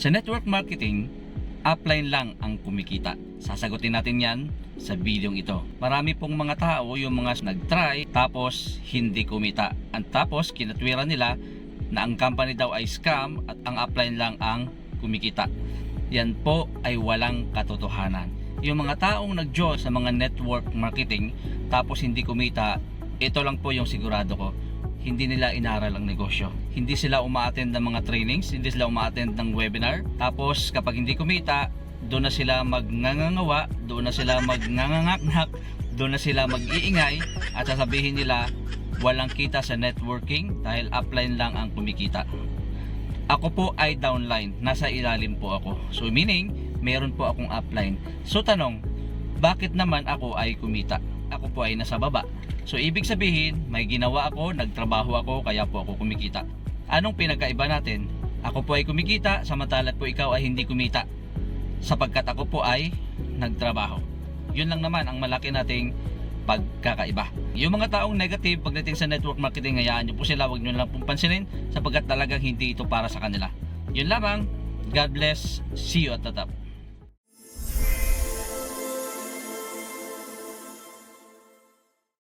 Sa network marketing, upline lang ang kumikita. Sasagutin natin yan sa videong ito. Marami pong mga tao yung mga nag-try tapos hindi kumita. At tapos kinatwiran nila na ang company daw ay scam at ang upline lang ang kumikita. Yan po ay walang katotohanan. Yung mga taong nag-join sa mga network marketing tapos hindi kumita, ito lang po yung sigurado ko hindi nila inaral ang negosyo. Hindi sila umaattend ng mga trainings, hindi sila umaattend ng webinar. Tapos kapag hindi kumita, doon na sila magngangawa, doon na sila magnangangaknak, doon na sila mag-iingay at sasabihin nila walang kita sa networking dahil upline lang ang kumikita. Ako po ay downline, nasa ilalim po ako. So meaning, meron po akong upline. So tanong, bakit naman ako ay kumita? Ako po ay nasa baba. So ibig sabihin, may ginawa ako, nagtrabaho ako, kaya po ako kumikita. Anong pinagkaiba natin? Ako po ay kumikita, samantala po ikaw ay hindi kumita. Sapagkat ako po ay nagtrabaho. Yun lang naman ang malaki nating pagkakaiba. Yung mga taong negative pagdating sa network marketing, hayaan nyo po sila, huwag nyo lang pong pansinin sapagkat talagang hindi ito para sa kanila. Yun lamang, God bless, see you at the top.